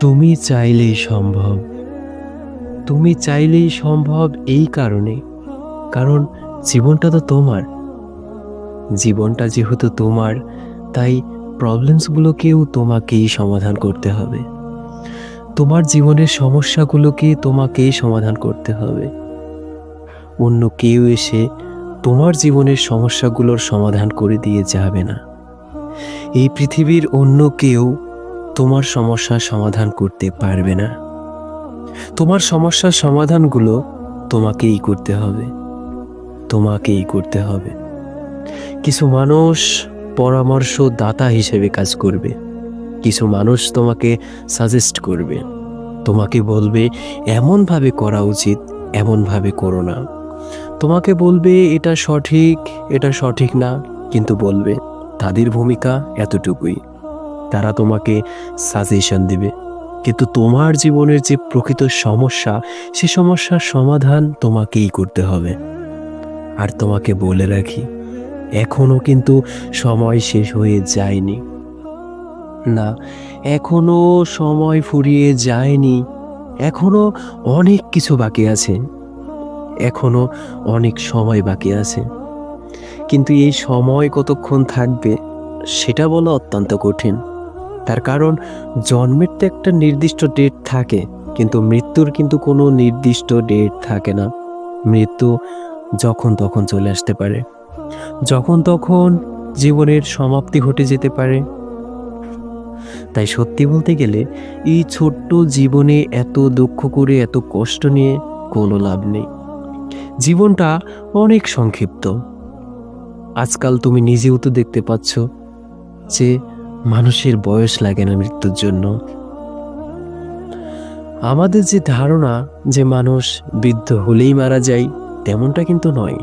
তুমি চাইলেই সম্ভব। তুমি চাইলেই সম্ভব এই কারণে। কারণ জীবনটা তো তোমার। জীবনটা যেহেতু তোমার, তাই প্রবলেমসগুলোকেও তোমাকেই সমাধান করতে হবে। তোমার জীবনের সমস্যাগুলোকে তোমাকেই সমাধান করতে হবে। অন্য কেউ এসে তোমার জীবনের সমস্যাগুলোর সমাধান করে দিয়ে যাবে না। এই পৃথিবীর অন্য কেউ তোমার সমস্যার সমাধান করতে পারবে না। তোমার সমস্যার সমাধানগুলো তোমাকেই করতে হবে। তোমাকেই করতে হবে। কিছু মানুষ পরামর্শ দাতা হিসেবে কাজ করবে। কিছু মানুষ তোমাকে সাজেস্ট করবে। তোমাকে বলবে, এমনভাবে করা উচিত, এমনভাবে করো না। তোমাকে বলবে, এটা সঠিক এটা সঠিক না। কিন্তু বলবে, তাদের ভূমিকা এতটুকুই। তারা তোমাকে সাজেশন দিবে। কিন্তু তোমার জীবনের যে প্রকৃত সমস্যা, সে সমস্যার সমাধান তোমাকেই করতে হবে। আর তোমাকে বলে রাখি, এখনও কিন্তু সময় শেষ হয়ে যায়নি। না, এখনও সময় ফুরিয়ে যায়নি। এখনও অনেক কিছু বাকি আছে। এখনও অনেক সময় বাকি আছে। কিন্তু এই সময় কতক্ষণ থাকবে, সেটা বলা অত্যন্ত কঠিন। তার কারণ, জন্মের তো একটা নির্দিষ্ট ডেট থাকে, কিন্তু মৃত্যুর কিন্তু কোনো নির্দিষ্ট ডেট থাকে না। মৃত্যু যখন তখন চলে আসতে পারে। যখন তখন জীবনের সমাপ্তি ঘটে যেতে পারে। তাই সত্যি বলতে গেলে, এই ছোট্ট জীবনে এত দুঃখ করে, এত কষ্ট নিয়ে কোনো লাভ নেই। জীবনটা অনেক সংক্ষিপ্ত। আজকাল তুমি নিজেও তো দেখতে পাচ্ছ যে মানুষের বয়স লাগে না মৃত্যুর জন্য। আমাদের যে ধারণা যে মানুষ বৃদ্ধ হলেই মারা যায়, তেমনটা কিন্তু নয়।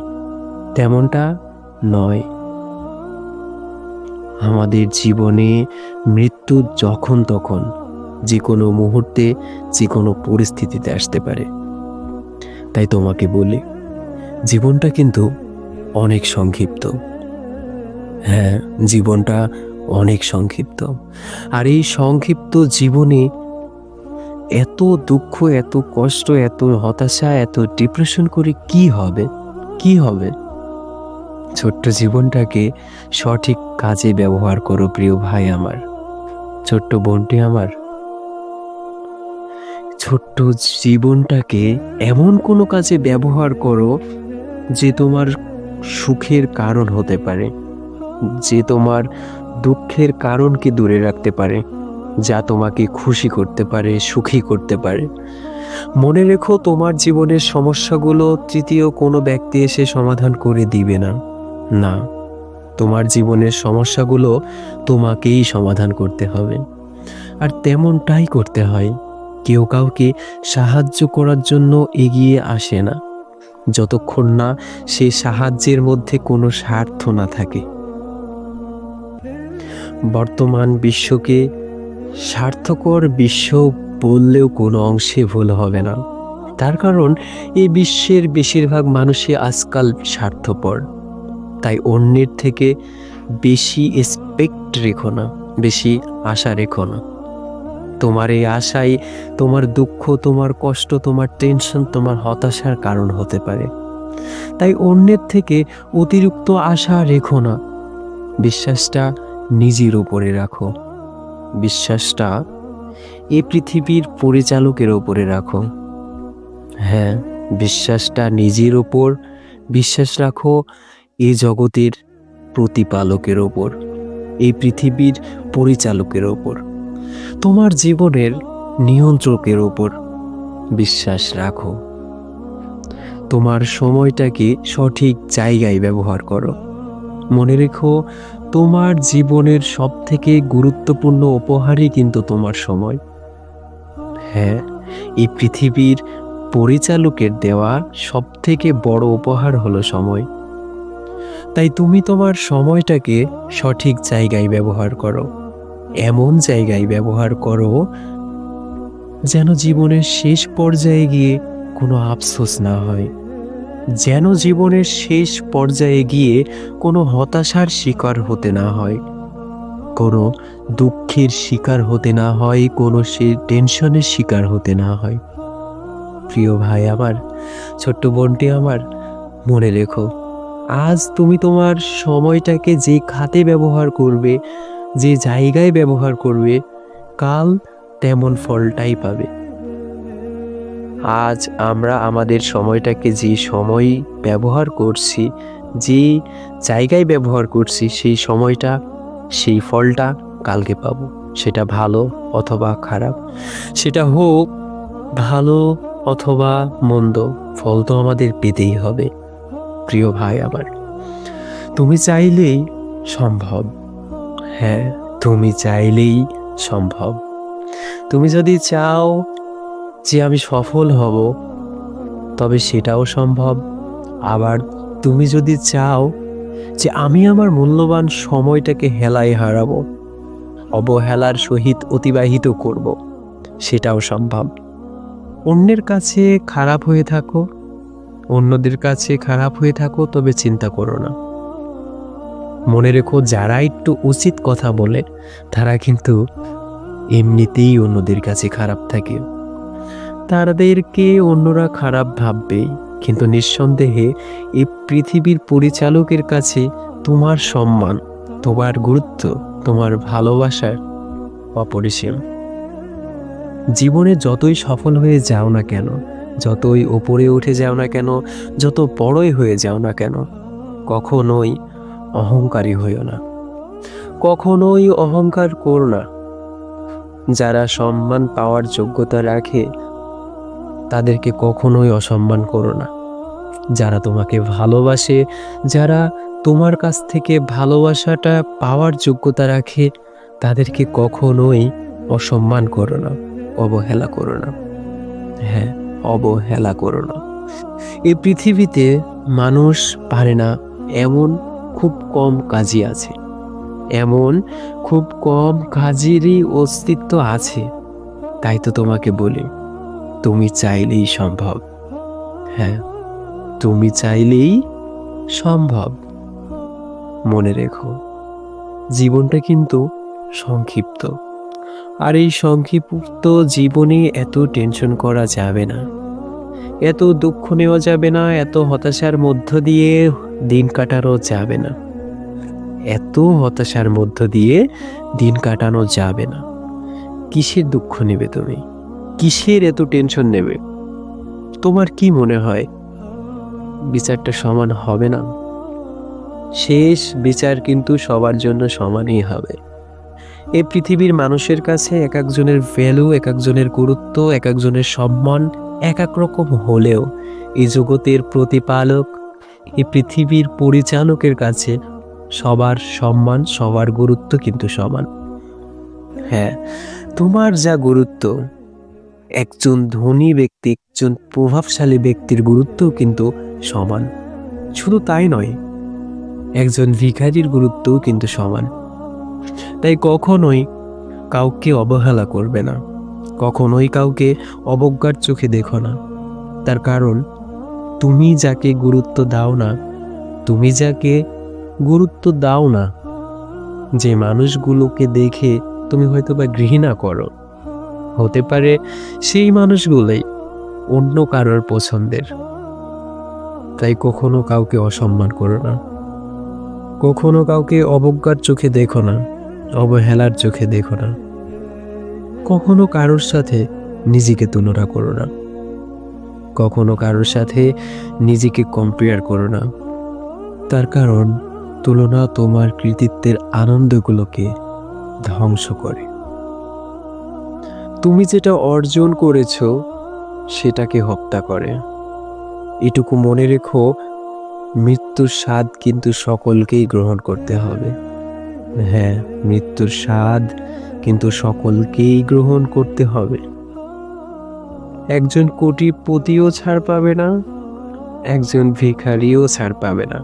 তেমনটা নয়। আমাদের জীবনে মৃত্যু যখন তখন, যে কোনো মুহূর্তে, যে কোনো পরিস্থিতিতে আসতে পারে। তাই তোমাকে বলি, জীবনটা কিন্তু অনেক সংক্ষিপ্ত। হ্যাঁ জীবনটা অনেক সংক্ষিপ্ত। আর এই সংক্ষিপ্ত জীবনে এত দুঃখ, এত কষ্ট, এত হতাশা, এত ডিপ্রেশন করে কি হবে? কি হবে? ছোট্ট জীবনটাকে সঠিক কাজে ব্যবহার করো প্রিয় ভাই আমার। ছোট্ট বোনটি আমার। ছোট্ট জীবনটাকে এমন কোনো কাজে ব্যবহার করো যে তোমার সুখের কারণ হতে পারে, যে তোমার দুঃখের কারণকে দূরে রাখতে পারে, যা তোমাকে খুশি করতে পারে, সুখী করতে পারে? মনে রেখো, তোমার জীবনের সমস্যাগুলো তৃতীয় কোনো ব্যক্তি এসে সমাধান করে দিবে না। না, তোমার জীবনের সমস্যাগুলো তোমাকেই সমাধান করতে হবে। আর তেমনটাই করতে হয়, কেউ কাউকে সাহায্য করার জন্য এগিয়ে আসে না। যতক্ষণ না সে সাহায্যের মধ্যে কোনো স্বার্থ না থাকে। বর্তমান বিশ্বকে স্বার্থকর বিশ্ব বললেও কোনো অংশে ভুল হবে না। তার কারণ, এই বিশ্বের বেশিরভাগ মানুষই আজকাল স্বার্থপর। তাই অন্যের থেকে বেশি এক্সপেক্ট রেখো না, বেশি আশা রেখো না। তোমার এই আশাই তোমার দুঃখ, তোমার কষ্ট, তোমার টেনশন তোমার হতাশার কারণ হতে পারে। তাই অন্যের থেকে অতিরিক্ত আশা রেখো না। বিশ্বাসটা নিজের ওপরে রাখো। বিশ্বাসটা এ পৃথিবীর পরিচালকের ওপরে রাখো। হ্যাঁ বিশ্বাসটা নিজের ওপর বিশ্বাস রাখো এ জগতের প্রতিপালকের ওপর এই পৃথিবীর পরিচালকের ওপর তোমার জীবনের নিয়ন্ত্রকের ওপর বিশ্বাস রাখো। তোমার সময়টাকে সঠিক জায়গায় ব্যবহার করো। মনে রেখো তোমার জীবনের সব থেকে গুরুত্বপূর্ণ উপহারই কিন্তু তোমার সময়। হ্যাঁ এই পৃথিবীর পরিচালকের দেওয়া সব থেকে বড় উপহার হলো সময়। তাই তুমি তোমার সময়টাকে সঠিক জায়গায় ব্যবহার করো, এমন জায়গায় ব্যবহার করো যেন জীবনের শেষ পর্যায়ে গিয়ে কোনো আফসোস না হয়। যেন জীবনের শেষ পর্যায়ে গিয়ে কোনো হতাশার শিকার হতে না হয়, কোনো দুঃখের শিকার হতে না হয়, কোনো সে টেনশনের শিকার হতে না হয়। প্রিয় ভাই, আমার ছোট্ট বোনটি আমার মনে রেখো, আজ তুমি তোমার সময়টাকে যে খাতে ব্যবহার করবে, যে জায়গায় ব্যবহার করবে, কাল তেমন ফলটাই পাবে। আজ আমরা আমাদের সময়টাকে যে সময় ব্যবহার করছি, যে জায়গায় ব্যবহার করছি, সেই সময়টা, সেই ফলটা কালকে পাবো। সেটা ভালো অথবা খারাপ? সেটা হোক, ভালো অথবা মন্দ, ফল তো আমাদের পেতেই হবে, প্রিয় ভাই আমার। তুমি চাইলেই সম্ভব। হ্যাঁ তুমি চাইলেই সম্ভব। তুমি যদি চাও যে আমি সফল হব, তবে সেটাও সম্ভব। আবার তুমি যদি চাও যে আমি আমার মূল্যবান সময়টাকে হেলায় হারাবো, অবহেলার সহিত অতিবাহিত করব, সেটাও সম্ভব। অন্যের কাছে খারাপ হয়ে থাকো, অন্যদের কাছে খারাপ হয়ে থাকো, তবে চিন্তা করো না। মনে রেখো, যারা একটু উচিত কথা বলে, তারা কিন্তু এমনিতেই অন্যদের কাছে খারাপ থাকে। তাদেরকে অন্যরা খারাপ ভাববেই কিন্তু নিঃসন্দেহে এই পৃথিবীর পরিচালকের কাছে তোমার সম্মান, তোমার গুরুত্ব, তোমার ভালোবাসার অপরিসীম। জীবনে যতই সফল হয়ে যাও না কেন, যতই ওপরে উঠে যাও না কেন, যত বড়ই হয়ে যাও না কেন, কখনোই অহংকারী হইও না। কখনোই অহংকার করো না। যারা সম্মান পাওয়ার যোগ্যতা রাখে তাদেরকে কখনোই অসম্মান করো না। যারা তোমাকে ভালোবাসে, যারা তোমার কাছ থেকে ভালোবাসাটা পাওয়ার যোগ্যতা রাখে, তাদেরকে কখনোই অসম্মান করো না, অবহেলা করো না। হ্যাঁ অবহেলা করো না। এই পৃথিবীতে মানুষ পারে না এমন খুব কম কাজই আছে। এমন খুব কম কাজেরই অস্তিত্ব আছে। তাই তো তোমাকে বলি তুমি চাইলেই সম্ভব। হ্যাঁ তুমি চাইলেই সম্ভব। মনে রেখো, জীবনটা কিন্তু সংক্ষিপ্ত। আর এই সংক্ষিপ্ত জীবনে এত টেনশন করা যাবে না। এত দুঃখ নেওয়া যাবে না, এত হতাশার মধ্য দিয়ে দিন কাটানো যাবে না। এত হতাশার মধ্য দিয়ে দিন কাটানো যাবে না। কিসের দুঃখ নেবে তুমি? কিসের এত টেনশন নেবে? তোমার কি মনে হয়? বিচারটা সমান হবে না? শেষ বিচার কিন্তু সবার জন্য সমানই হবে। এই পৃথিবীর মানুষের কাছে এক একজনের ভ্যালু এক একজনের গুরুত্ব, এক একজনের সম্মান এক এক রকম হলেও এই জগতের প্রতিপালক এই পৃথিবীর পরিচালকের কাছে সবার সম্মান, সবার গুরুত্ব কিন্তু সমান। হ্যাঁ তোমার যা গুরুত্ব একজন ধনী ব্যক্তি, একজন প্রভাবশালী ব্যক্তির গুরুত্বও কিন্তু সমান। শুধু তাই নয়, একজন ভিখারির গুরুত্বও কিন্তু সমান। তাই কখনোই কাউকে অবহেলা করবে না। কখনোই কাউকে অবজ্ঞার চোখে দেখো না। তার কারণ, তুমি যাকে গুরুত্ব দাও না, তুমি যাকে গুরুত্ব দাও না, যে মানুষগুলোকে দেখে তুমি হয়তো বা ঘৃণা করো। হতে পারে সেই মানুষগুলোই অন্য কারোর পছন্দের। তাই কখনো কাউকে অসম্মান করো না। কখনো কাউকে অবজ্ঞার চোখে দেখো না, অবহেলার চোখে দেখো না। কখনো কারোর সাথে নিজেকে তুলনা করো না। কখনো কারোর সাথে নিজেকে কম্পেয়ার করো না। তার কারণ তুলনা তোমার কৃতিত্বের আনন্দগুলোকে ধ্বংস করে। তুমি যেটা অর্জন করেছ, সেটাকে হত্যা করে। এটুকু মনে রেখো, মৃত্যুর স্বাদ কিন্তু সকলকেই গ্রহণ করতে হবে। হ্যাঁ মৃত্যুর স্বাদ কিন্তু সকলকেই গ্রহণ করতে হবে। একজন কোটিপতিও ছাড় পাবে না, একজন ভিখারিও ছাড় পাবে না।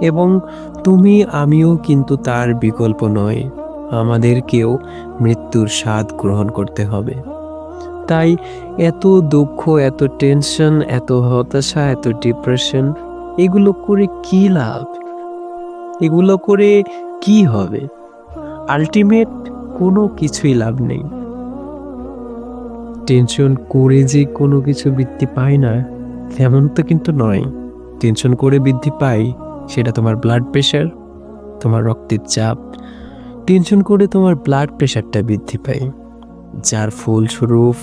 এবং তুমি, আমিও কিন্তু তার বিকল্প নয়। আমাদেরকেও মৃত্যুর স্বাদ গ্রহণ করতে হবে। তাই এত দুঃখ, এত টেনশন, এত হতাশা, এত ডিপ্রেশন, এগুলো করে কি লাভ? এগুলো করে কি হবে? আলটিমেট কোনো কিছুই লাভ নেই। টেনশন করে যে কোনো কিছু বৃদ্ধি পায় না, তেমন তো কিন্তু নয়। টেনশন করে বৃদ্ধি পায়, সেটা তোমার ব্লাড প্রেশার তোমার রক্তের চাপ টেনশন করে তোমার ব্লাড প্রেশারটা বৃদ্ধি পায়, যার ফলস্বরূপ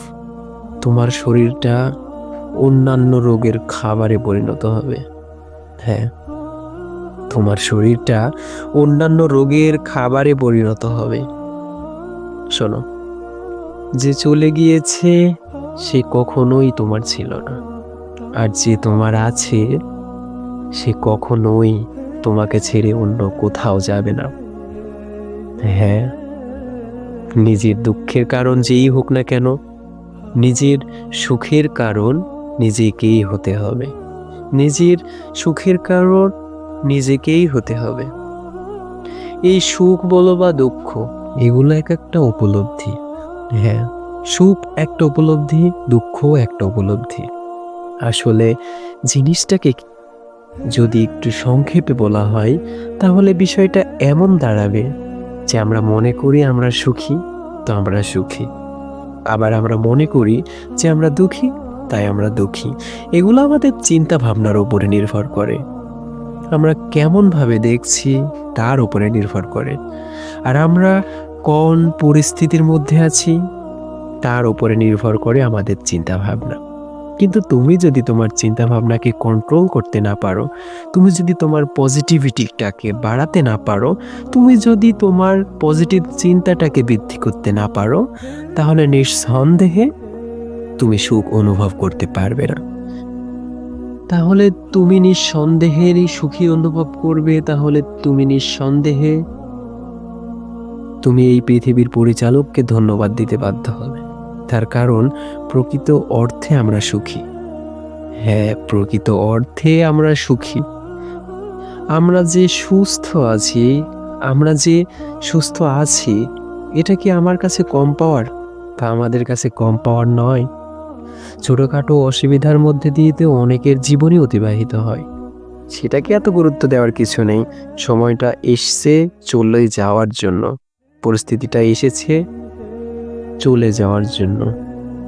তোমার শরীরটা অন্যান্য রোগের খাবারে পরিণত হবে। হ্যাঁ তোমার শরীরটা অন্যান্য রোগের খাবারে পরিণত হবে। শোনো, যে চলে গিয়েছে, সে কখনোই তোমার ছিল না। আর যে তোমার আছে, সে কখনোই তোমাকে ছেড়ে অন্য কোথাও যাবে না। হ্যাঁ নিজের দুঃখের কারণ যেই হোক না কেন, নিজের সুখের কারণ নিজেকেই হতে হবে। নিজের সুখের কারণ নিজেকেই হতে হবে। এই সুখ বলো বা দুঃখ, এগুলো এক একটা উপলব্ধি। হ্যাঁ সুখ একটা উপলব্ধি দুঃখও একটা উপলব্ধি। আসলে জিনিসটাকে যদি একটু সংক্ষেপে বলা হয়, তাহলে বিষয়টা এমন দাঁড়াবে যে আমরা মনে করি আমরা সুখী, তো আমরা সুখী। আবার আমরা মনে করি যে আমরা দুঃখী, তাই আমরা দুঃখী। এগুলো আমাদের চিন্তা ভাবনার উপরে নির্ভর করে। আমরা কেমনভাবে দেখছি তার উপরে নির্ভর করে। আর আমরা কোন পরিস্থিতির মধ্যে আছি তার উপরে নির্ভর করে আমাদের চিন্তা ভাবনা কিন্তু তুমি যদি তোমার চিন্তা ভাবনাকে কন্ট্রোল করতে না পারো, তুমি যদি তোমার পজিটিভিটিটাকে বাড়াতে না পারো, তুমি যদি তোমার পজিটিভ চিন্তাটাকে বৃদ্ধি করতে না পারো, তাহলে নিঃসন্দেহে তুমি সুখ অনুভব করতে পারবে না। তাহলে তুমি নিঃসন্দেহেরই সুখী অনুভব করবে, তাহলে তুমি নিঃসন্দেহে তুমি এই পৃথিবীর পরিচালককে ধন্যবাদ দিতে বাধ্য হবে। তার কারণ, প্রকৃত অর্থে আমরা সুখী। হ্যাঁ প্রকৃত অর্থে আমরা সুখী। আমরা যে সুস্থ আছি, আমরা যে সুস্থ আছি, এটা কি আমার কাছে কম পাওয়ার? তা আমাদের কাছে কম পাওয়ার নয়। ছোটোখাটো অসুবিধার মধ্যে দিয়ে তো অনেকের জীবনই অতিবাহিত হয়। সেটাকে এত গুরুত্ব দেওয়ার কিছু নেই। সময়টা এসছে চলেই যাওয়ার জন্য। পরিস্থিতিটা এসেছে। চলে যাওয়ার জন্য।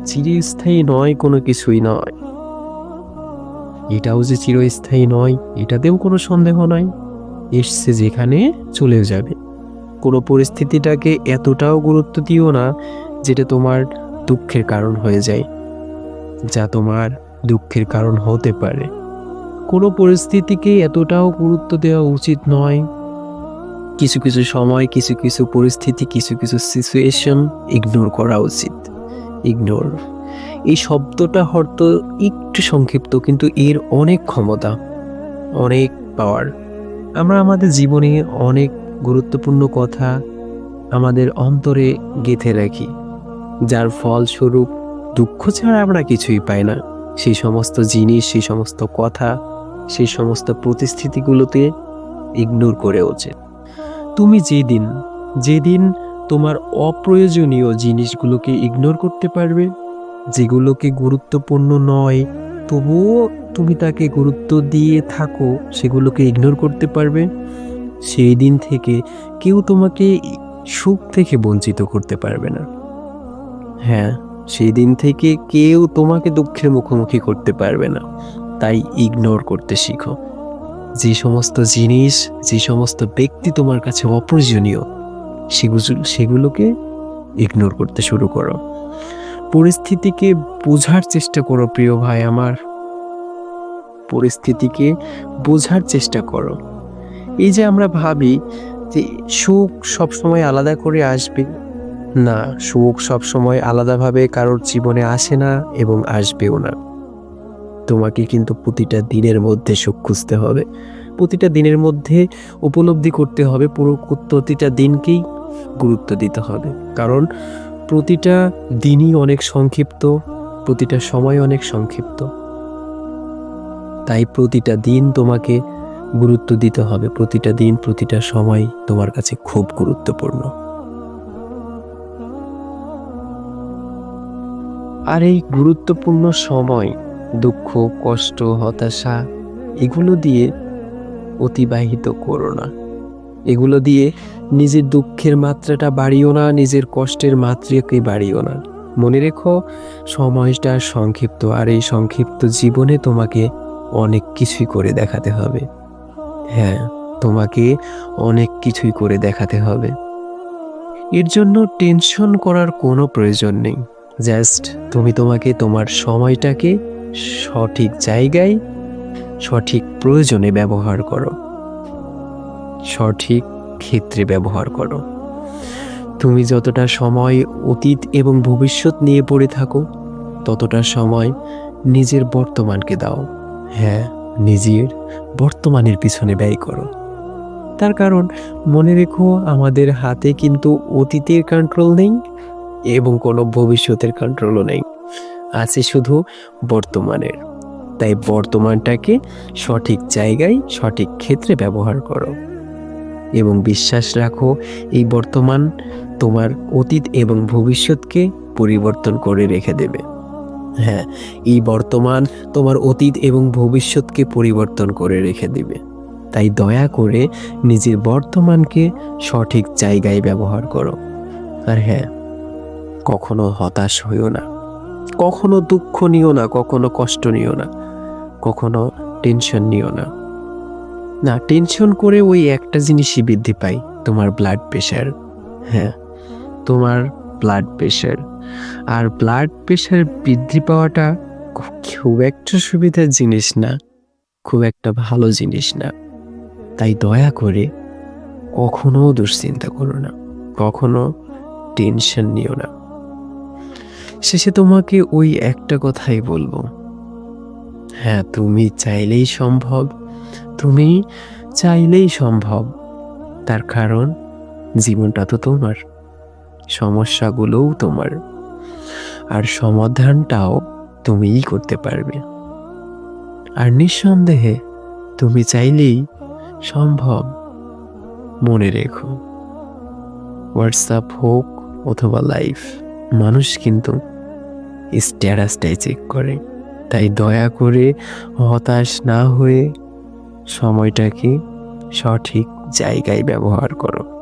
চিরস্থায়ী নয় কোনো কিছুই নয়। এটাও যে চিরস্থায়ী নয়, এটাতেও কোনো সন্দেহ নয়। এসছে যেখানে চলে যাবে। কোনো পরিস্থিতিটাকে এতটাও গুরুত্ব দিও না যেটা তোমার দুঃখের কারণ হয়ে যায়, যা তোমার দুঃখের কারণ হতে পারে। কোনো পরিস্থিতিকে এতটাও গুরুত্ব দেওয়া উচিত নয় কিছু কিছু সময়, কিছু কিছু পরিস্থিতি, কিছু কিছু সিচুয়েশন ইগনোর করা উচিত। ইগনোর এই শব্দটা হয়তো একটু সংক্ষিপ্ত, কিন্তু এর অনেক ক্ষমতা, অনেক পাওয়ার আমরা আমাদের জীবনে অনেক গুরুত্বপূর্ণ কথা আমাদের অন্তরে গেঁথে রাখি, যার ফলস্বরূপ দুঃখ ছাড়া আমরা কিছুই পাই না। সেই সমস্ত জিনিস, সেই সমস্ত কথা, সেই সমস্ত পরিস্থিতিগুলোতে ইগনোর করে উচিত তুমি যেদিন যেদিন তোমার অপ্রয়োজনীয় জিনিসগুলোকে ইগনোর করতে পারবে, যেগুলোকে গুরুত্বপূর্ণ নয়, তবুও তুমি তাকে গুরুত্ব দিয়ে থাকো, সেগুলোকে ইগনোর করতে পারবে সেই দিন থেকে কেউ তোমাকে সুখ থেকে বঞ্চিত করতে পারবে না। হ্যাঁ সেই দিন থেকে কেউ তোমাকে দুঃখের মুখোমুখি করতে পারবে না। তাই ইগনোর করতে শিখো। যে সমস্ত জিনিস, যে সমস্ত ব্যক্তি তোমার কাছে অপ্রয়োজনীয় সেগুলো সেগুলোকে ইগনোর করতে শুরু করো। পরিস্থিতিকে বোঝার চেষ্টা করো প্রিয় ভাই আমার। পরিস্থিতিকে বোঝার চেষ্টা করো। এই যে আমরা ভাবি যে সুখ সবসময় আলাদা করে আসবে, না, সুখ সবসময় আলাদাভাবে কারোর জীবনে আসে না এবং আসবেও না। তোমাকে কিন্তু প্রতিটা দিনের মধ্যে সুখ খুঁজতে হবে। প্রতিটা দিনের মধ্যে উপলব্ধি করতে হবে, পুরো প্রতিটা দিনকেই গুরুত্ব দিতে হবে। কারণ প্রতিটা দিনই অনেক সংক্ষিপ্ত, প্রতিটা সময় অনেক সংক্ষিপ্ত। তাই প্রতিটা দিন তোমাকে গুরুত্ব দিতে হবে। প্রতিটা দিন, প্রতিটা সময় তোমার কাছে খুব গুরুত্বপূর্ণ। আর এই গুরুত্বপূর্ণ সময় দুঃখ, কষ্ট, হতাশা, এগুলো দিয়ে অতিবাহিত করো না। এগুলো দিয়ে নিজের দুঃখের মাত্রাটা বাড়িও না, নিজের কষ্টের মাত্রাকে বাড়িও না। মনে রেখো, সময়টা সংক্ষিপ্ত, আর এই সংক্ষিপ্ত জীবনে তোমাকে অনেক কিছুই করে দেখাতে হবে। হ্যাঁ তোমাকে অনেক কিছুই করে দেখাতে হবে। এর জন্য টেনশন করার কোনো প্রয়োজন নেই। জাস্ট তুমি তোমাকে, তোমার সময়টাকে সঠিক জায়গায় সঠিক প্রয়োজনে ব্যবহার করো। সঠিক ক্ষেত্রে ব্যবহার করো। তুমি যতটা সময় অতীত এবং ভবিষ্যৎ নিয়ে পড়ে থাকো, ততটা সময় নিজের বর্তমানকে দাও। হ্যাঁ নিজের বর্তমানের পিছনে ব্যয় করো। তার কারণ, মনে রেখো, আমাদের হাতে কিন্তু অতীতের কন্ট্রোল নেই এবং কোনো ভবিষ্যতের কন্ট্রোলও নেই। আছে শুধু বর্তমানের। তাই বর্তমানটাকে সঠিক জায়গায়, সঠিক ক্ষেত্রে ব্যবহার করো। এবং বিশ্বাস রাখো, এই বর্তমান তোমার অতীত এবং ভবিষ্যৎকে পরিবর্তন করে রেখে দেবে। হ্যাঁ এই বর্তমান তোমার অতীত এবং ভবিষ্যৎকে পরিবর্তন করে রেখে দেবে। তাই দয়া করে নিজের বর্তমানকে সঠিক জায়গায় ব্যবহার করো। আর হ্যাঁ কখনো হতাশ হইও না। কখনো দুঃখ নিও না, কখনো কষ্ট নিও না, কখনো টেনশন নিও না। না টেনশন করে ওই একটা জিনিসই বৃদ্ধি পাই, তোমার ব্লাড প্রেশার হ্যাঁ তোমার ব্লাড প্রেশার আর ব্লাড প্রেশার বৃদ্ধি পাওয়াটা খুব একটা সুবিধার জিনিস না, খুব একটা ভালো জিনিস না। তাই দয়া করে কখনো দুশ্চিন্তা করো না, কখনো টেনশন নিও না। শেষে তোমাকে ওই একটা কথাই বলব। হ্যাঁ তুমি চাইলেই সম্ভব, তুমি চাইলেই সম্ভব। তার কারণ, জীবনটা তো তোমার, সমস্যাগুলোও তোমার। আর সমাধানটাও তুমিই করতে পারবে। আর নিঃসন্দেহে, তুমি চাইলেই সম্ভব। মনে রেখো, হোয়াটসঅ্যাপ হোক অথবা লাইফ। মানুষ কিন্তু স্ট্যাটাসটাই চেক করে। তাই দয়া করে হতাশ না হয়ে সময়টাকে সঠিক জায়গায় ব্যবহার করো।